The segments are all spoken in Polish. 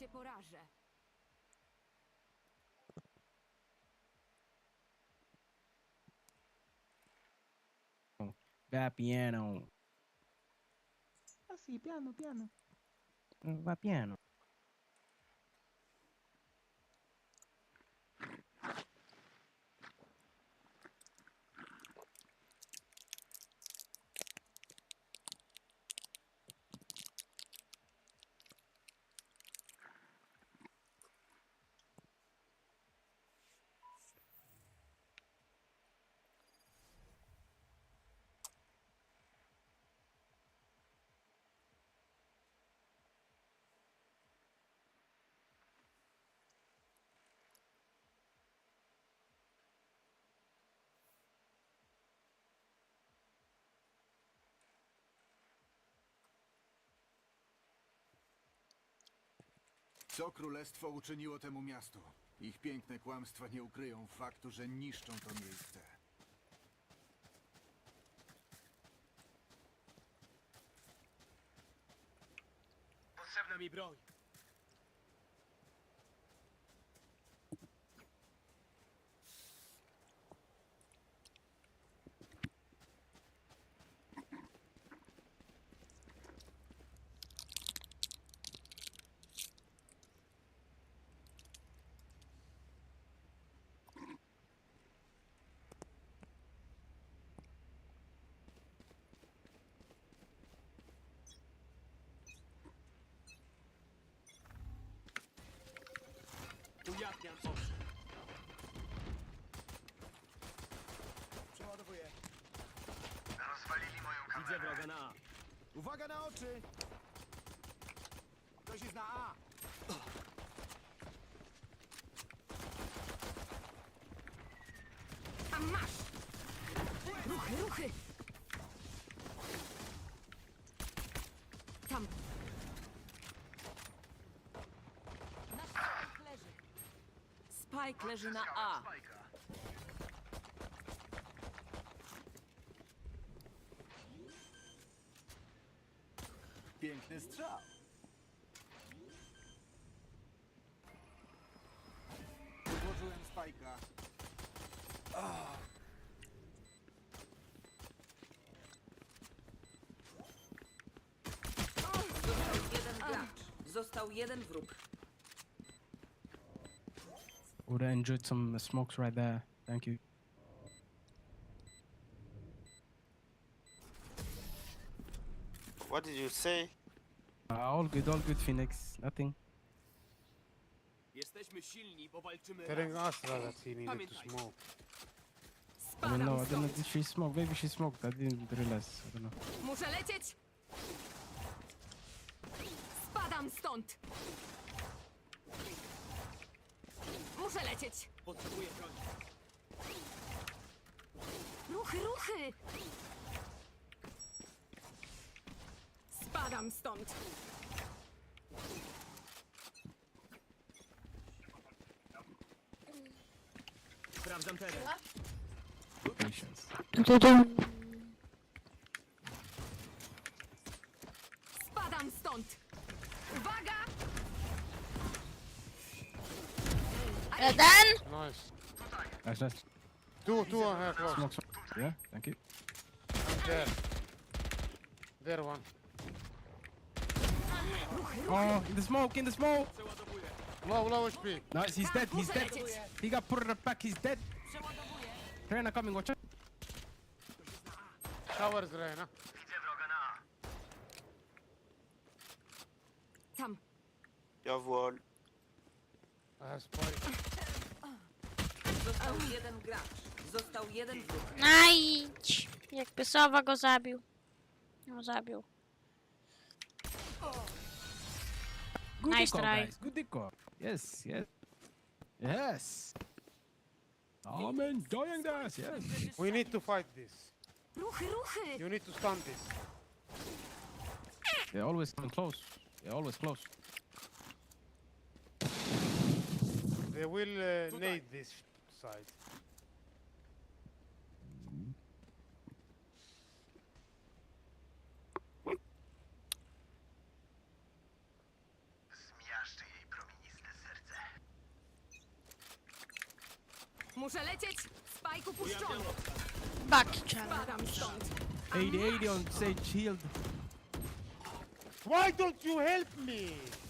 cię porażę. Va piano. Ah sì, piano piano. Va piano. Co królestwo uczyniło temu miastu? Ich piękne kłamstwa nie ukryją faktu, że niszczą to miejsce. Potrzebna mi broń. Ujawniam oczy. Przeładowuję. Widzę wroga na A. Uwaga na oczy! Ktoś jest na A! A masz! Ruchy, ruchy! Tam. Nasz Spike leży. Spike leży na A. Piękny strzał. Podłożyłem spajka. Został jeden gracz. Został jeden wróg. Would have enjoyed some smokes right there. Thank you. What did you say? Uh, all good, all good, Phoenix. Nothing. Jesteśmy silni, bo walczymy Telling razem. us that he needed to smoke. I mean, no, Spadam I don't know. stąd. Did she smoke? Maybe she smoked. I didn't realize. I don't know. Muszę lecieć! Spadam stąd! Muszę lecieć! Potrzebuję broni. Ruchy, ruchy! Spadam stąd! Sprawdzam teren. Spadam Uh, Jeden! Nice. Nice, nice. Two, two on her close. Smoke, smoke. Yeah, thank you. I'm There. There one. Oh, in the smoke, in the smoke. Low, low HP. Nice, he's dead, he's dead. He got put in the back, he's dead. Reyna coming, watch out. Towers Reyna. Widzę wroga na Tam. Jag wall. I have spike. Został jeden gracz. Został jeden wróg. Najdź! Jakby Sowa go zabił. No zabił. Good Nice deco, try. guys. Good deco. Yes, yes. Yes. I'm enjoying this, yes. We need to fight this. Ruchy, ruchy! You need to stun this. They're always coming close. They're always close. They will uh, nade this side. Muszę lecieć! Spike upuszczony! Back Spadam 80, on shield. Why don't you help me?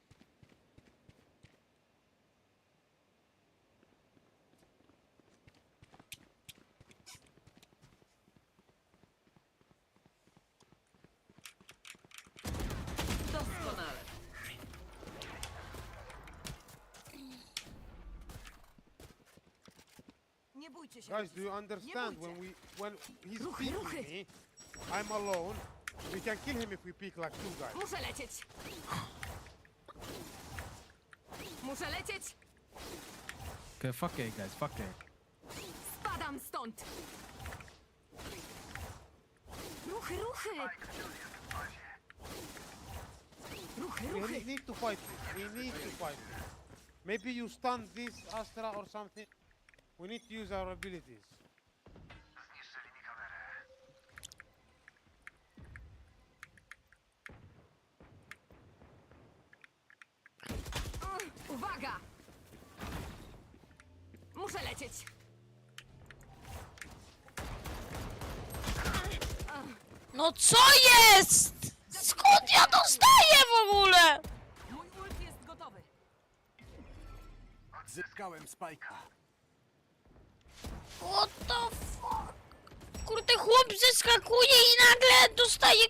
Nie się. Guys, do you understand when we when he's Ruchy, peeking ruchy. me, I'm alone. We can kill him if we peek like two guys. Muszę lecieć! Muszę lecieć! Okay, fuck it, guys. Fuck A. Spadam stąd! Ruchy, ruchy! Ruchy, We ruchy! ne- need to fight this. We need to fight this. Maybe you stun this Astra or something. We need to use our abilities. Uwaga! Muszę lecieć! No co jest? Skąd ja dostaję w ogóle? Mój ult jest gotowy. Zyskałem spajka. What the fuck? Kurde, chłop zeskakuje i nagle dostaje...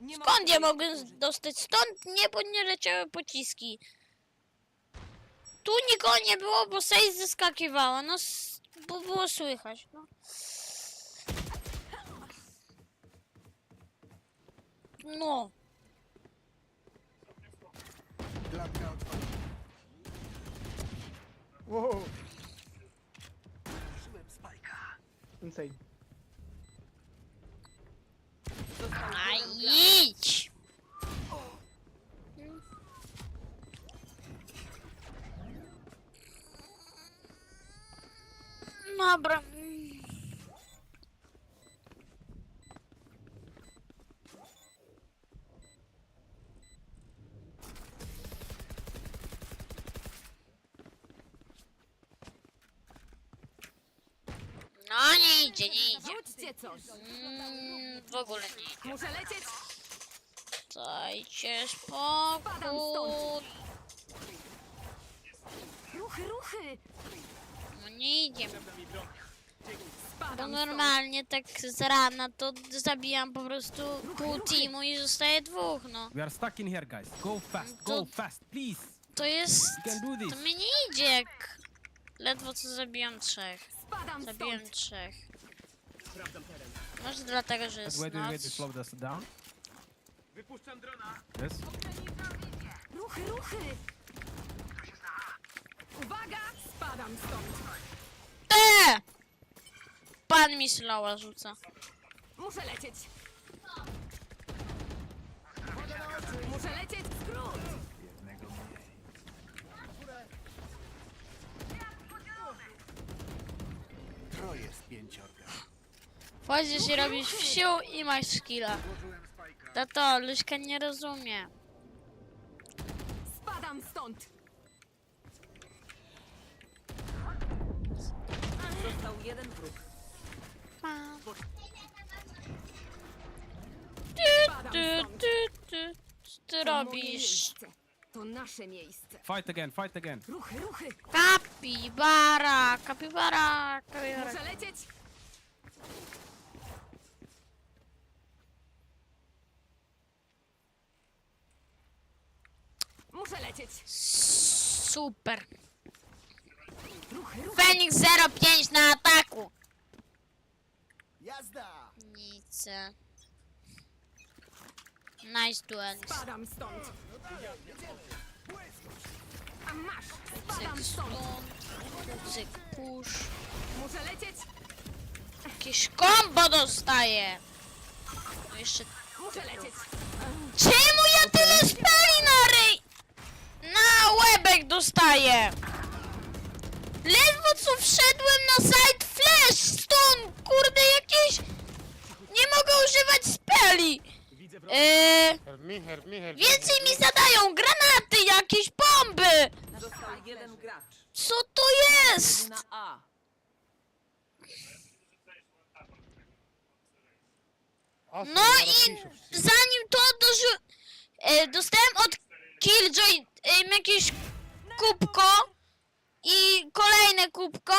Nie ma Skąd ja mogłem dostać? Stąd nie, bo nie leciały pociski. Tu nikogo nie było, bo Sej zeskakiwała. No, s- bo było słychać, no. No. Klatka otwarta. Whoa! Inside. Został A jeden gracz. idź! Dobra. No nie idzie, nie idzie. Rzućcie coś! Mm, w ogóle nie idzie. Muszę lecieć! Dajcie spokój. Ruchy, ruchy! No nie idzie. Bo Spadam normalnie tak z rana to zabijam po prostu pół teamu i zostaje dwóch, no. We are stuck in here, guys. Go fast. Go To- fast, please. To jest... You can do To mi nie idzie jak... Ledwo co zabijam trzech. Spadam Zabiłem stąd! trzech. Może dlatego, że jest wait. noc. Down. Wypuszczam drona. Yes. Ruchy, ruchy! Uwaga! Spadam stąd! Te! Pan mi slowa rzuca. Muszę lecieć! Muszę lecieć! Skrót! Troje z pięciorga. Wchodzisz i robisz wsiu i masz skilla. Tato, Luśka nie rozumie. Spadam stąd! Został jeden wróg. Spadam Ty, stąd! ty, ty. Co ty To moje robisz? miejsce. To nasze miejsce. Fight again. Fight again. Ruchy, ruchy! Kapibara, kapibara, kapibara. Muszę lecieć! Muszę lecieć! Super. Ruchy, ruchy! Fenix 05 na ataku. Jazda! Fenicę. Nice duelist. Spadam stąd. A masz! Cyk Spadam stąd! stąd. Cyk push. Muszę lecieć! Jakieś kombo dostaję. No jeszcze... Muszę lecieć! Czemu ja tyle spali na łebek dostaję. Ledwo co wszedłem na side flash stąd, kurde jakieś... Nie mogę używać speli. Eee, Help me, help me, help me. więcej mi zadają granaty, jakieś bomby. Został jeden gracz. Co to jest? Na A. Astra, No i zanim to doży... E, dostałem od Killjoy e, jakieś kubko i kolejne kubko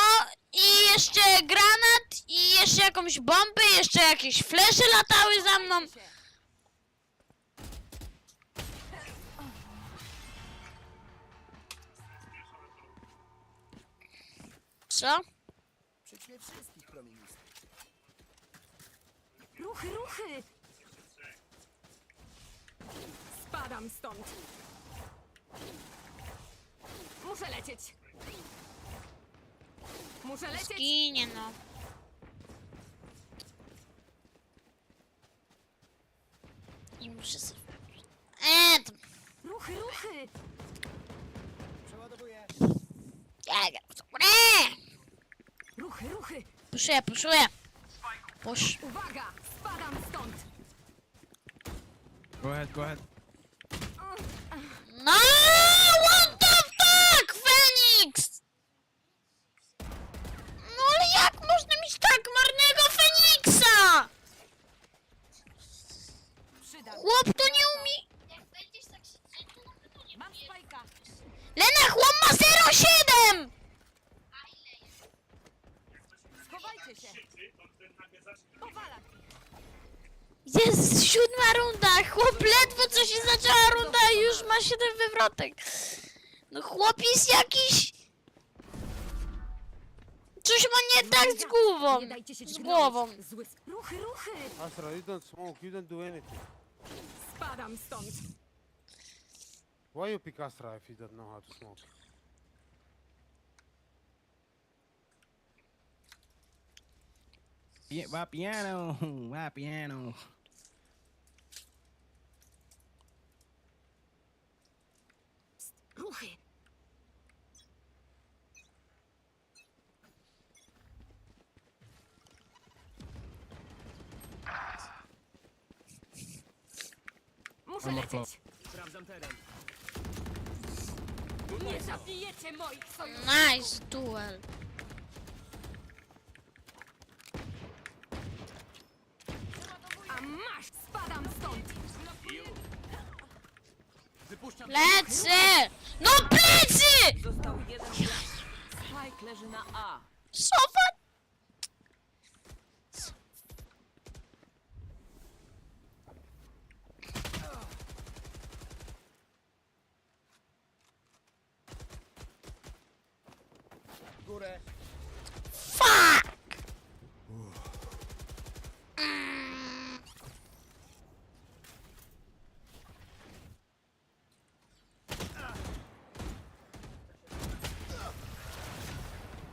i jeszcze granat i jeszcze jakąś bombę, jeszcze jakieś flesze latały za mną. Co? Wszystkich. Ruchy, ruchy! Spadam stąd! Muszę lecieć! Muszę lecieć! Ginie no. I muszę sobie... Eee, to... Ruchy, ruchy! Przeładowuję. Ruchy, ruchy! Puszuję, puszuję. Push. Uwaga! Spadam stąd! Go ahead, go ahead. Ma 7 wywrotek. No chłop jest jakiś... Coś ma nie tak z głową. Z głową. Ruchy, ruchy! Astra, you don't smoke, you don't do anything. Spadam stąd! Why you pick Astra if you don't know how to smoke? Pi- Va piano, va piano. Ruchy! Muszę One more lecieć! Sprawdzam teren. Nie zabijecie moich sojuszników! Nice duel. A masz! Spadam stąd! Wypuszczam Plecy! No plecy! Został jeden. Spike leży na A. Sofa! górę. Fuck!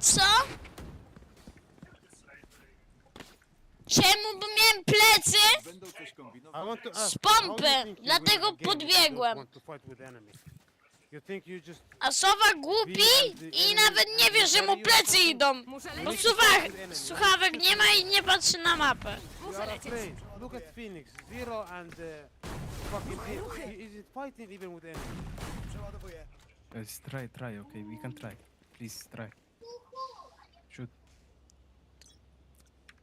Co? Czemu? Bo miałem plecy? Będą coś kombinować. I want to ask, Z how do you pompy, think you dlatego win a game if you don't podbiegłem. want to fight with enemy? You think you just A Sowa głupi i nawet nie wie, że mu plecy idą. Muszę Bo lecieć! słuchawek, słuchawek nie ma i nie patrzy na mapę. you Muszę are lecieć! afraid? Look at Phoenix, zero and uh, fucking he, he isn't fighting even with enemy. Przeładowuję. Guys, try, try, okay? We can try. Please try.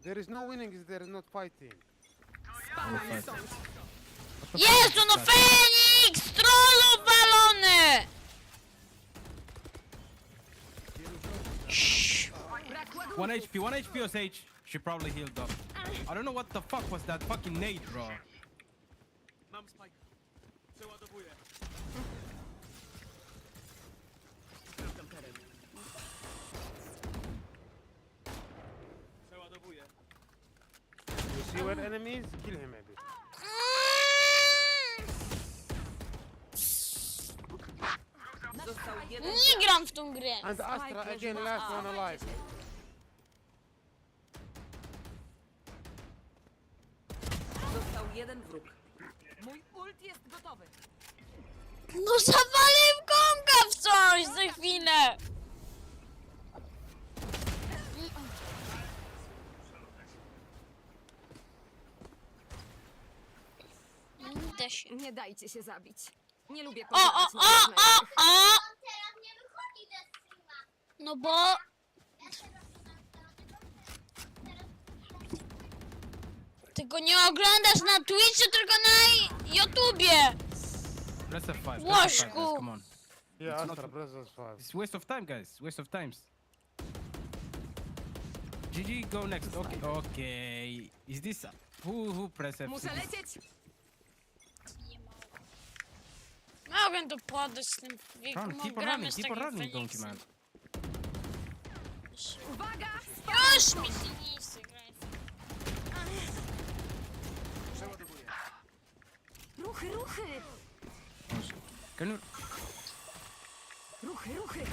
There is no winning if there is not fighting. Spadam fight. stąd! Jezu, no Feniks! Trollu walony! Brak! One HP, one HP Osage. She probably healed up. I don't know what the fuck was that fucking nade, bro. Mam spike. Przeładowuję. Is, kill him maybe. Został jeden Nie gram w tą grę. And Astra again, last one alive. Został jeden wróg. Mój ult jest gotowy. No zawalę w gąka w coś za chwilę. Nie da się. Nie dajcie się zabić. Nie lubię O, o, o, o, o! Teraz nie wychodzi ze streama. No bo Ja teraz tego nie oglądasz na Twitchu, tylko na YouTubie. Press F5. Press F5, guys. Łożku. Come on. Yeah, It's not- Astra. It's waste of time, guys. Waste of times. GG, go next. Okay, okay. Is this who who press F? Muszę lecieć. Mogę to podać z tym wieku, Run, keep on gramy running, z keep on takim running, donkey man. Uwaga! Już mi się nie chce grać. Przeładowuję. Ruchy, ruchy! Can you? Ruchy, ruchy!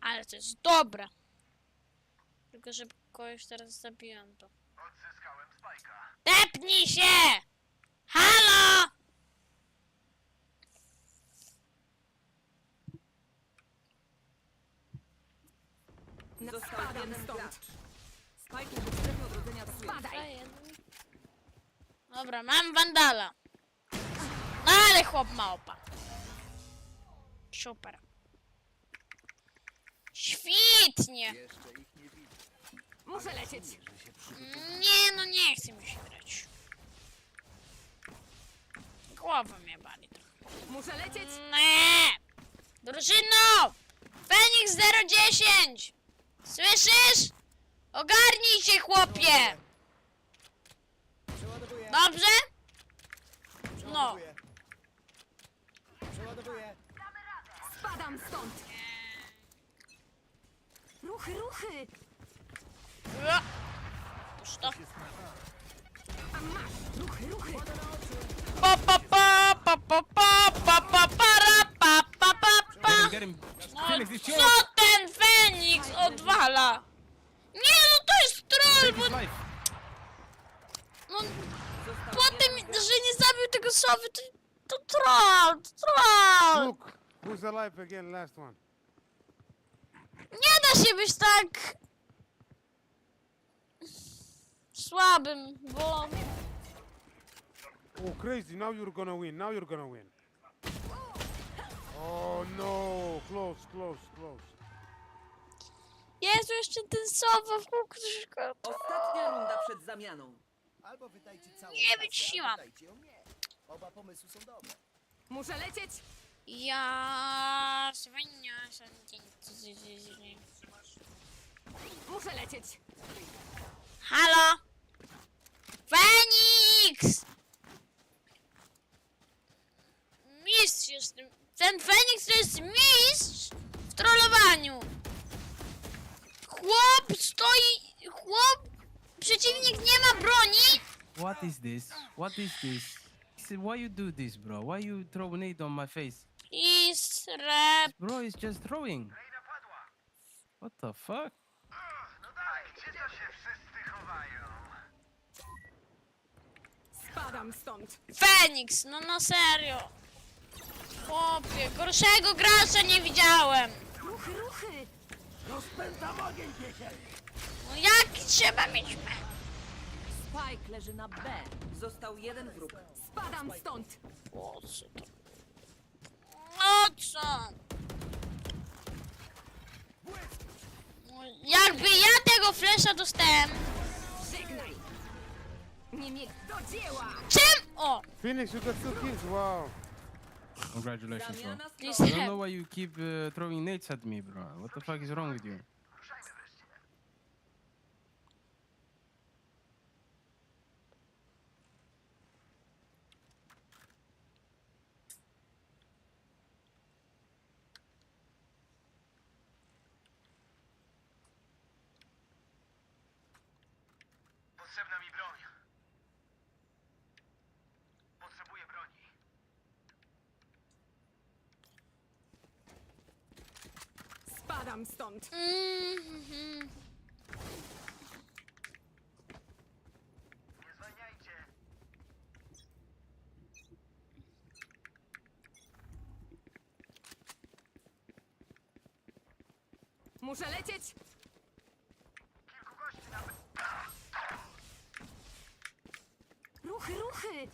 Ale to jest dobre. Tylko, że kogoś teraz zabiłem to. Tepnij się! Halo! Został jeden stąd. Spike odrodzenia. Spadaj! Dobra, mam wandala. No ale chłop małpa. Super. Świetnie. Jeszcze ich nie widzę. Muszę lecieć. Nie, no nie chce mi się grać. Głowa mnie bali trochę. Muszę lecieć. Nie! Drużyno! Feniks 010! Słyszysz? Ogarnij się, chłopie! Przeładowuję. Dobrze? No. Przeładowuję. Przeładowuję. Spadam stąd. Ruchy, ruchy! Ja. Już to. A masz! Ruchy, ruchy! Pa pa pa pa pa pa pa pa para pa pa pa pa Get him, get him. No, Phoenix, it's yours. co ten Feniks odwala? Nie no, to jest troll, bo life. no, jeden gracz. że nie zabił tego sowy, to, to troll, to troll. Look, who's alive again, last one. Nie da się być tak słabym, bo Oh, crazy, now you're gonna win, now you're gonna win. Oh no, close, close, close. jest jeszcze ten sowa w kółku troszkę. Ostatnia runda przed zamianą. Albo wydajcie całą Nie kasę, wytrzymam. albo dajcie ją mnie. Oba pomysły są dobre. Muszę lecieć. Ja Muszę lecieć. Halo? Feniks! Mistrz jestem. Ten Feniks to jest mistrz w trollowaniu. Chłop stoi, chłop, przeciwnik nie ma broni. What is this? What is this? Why you do this, bro? Why you throw nade on my face? I srep. Bro is just throwing. What the fuck? Spadam stąd. Feniks, no na serio. Chłopie, gorszego gracza nie widziałem. Ruchy, ruchy! No jak trzeba mieć me? Spike leży na B. Został jeden wróg. Spadam stąd. Po co to? Po co? No, jakby ja tego flesza dostałem. Żegnaj. Nie do dzieła! Czym? O! Phoenix, you got two kills, wow. Congratulations, bro. I don't know why you keep uh, throwing nades at me, bro. What the fuck is wrong with you? Potrzebna mi broń. Spadam stąd. Mhm. Muszę lecieć. Ruchy, ruchy.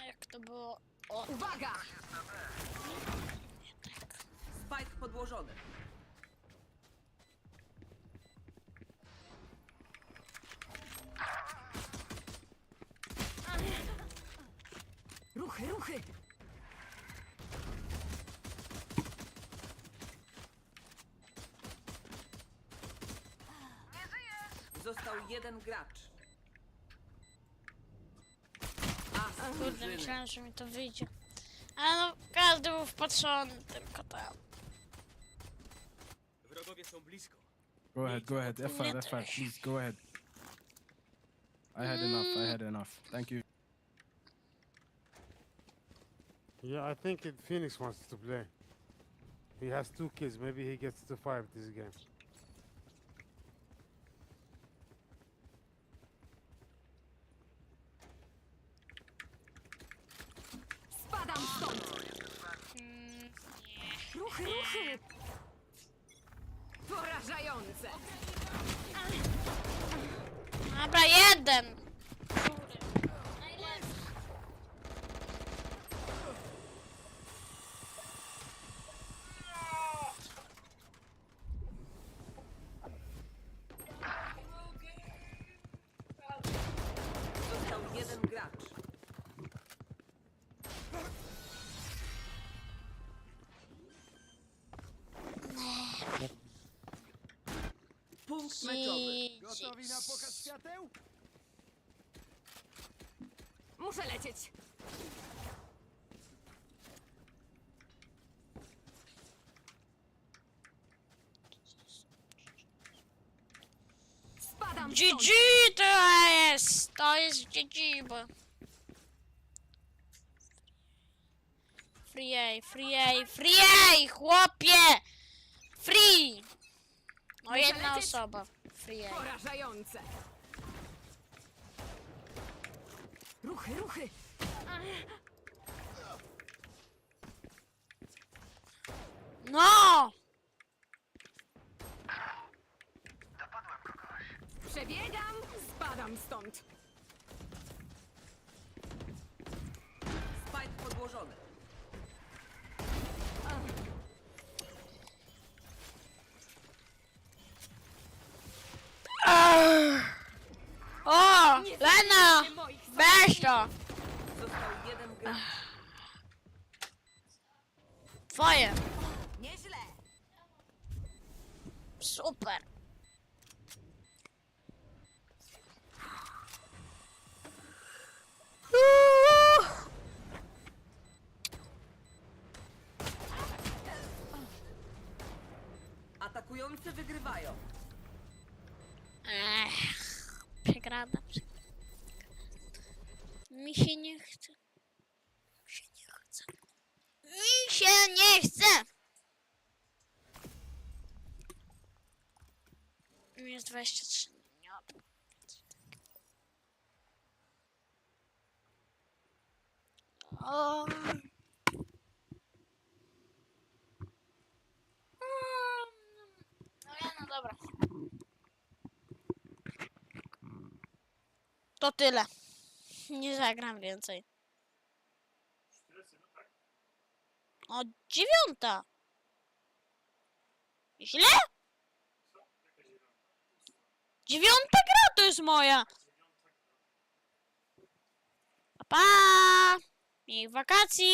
A jak to było? O, Uwaga! Spike podłożony. Ruchy. Został jeden gracz. A, kurde, drużyny. myślałem, że mi to wyjdzie. Ale no, każdy był wpatrzony, tylko tam. Wrogowie są blisko. Go ahead, go ahead. F5, F5, please, go ahead. I had enough, I had enough. Thank you. Yeah, I think it, Phoenix wants to play. He has two kids. Maybe he gets to five this game. Spadam stąd. Mm, Ruchy, ruchy. Porażające. Dobra, jeden! Punkt meczowy. Gotowi na pokaz świateł? Muszę lecieć. Spadam stąd. GG to jest! To jest GG, bo... Free free free chłopie! Free! No jedna lecieć? osoba. Free. Porażające. Ruchy, ruchy. No! 20! Został jeden gracz. Twoje! Nieźle! Super! Nie chce! Jest 23. Nie odpłynę. O. No ja, no dobra. To tyle. Nie zagram więcej. O, dziewiąta. Źle? Dziewiąta gra to jest moja. Pa! pa! Miłych wakacji!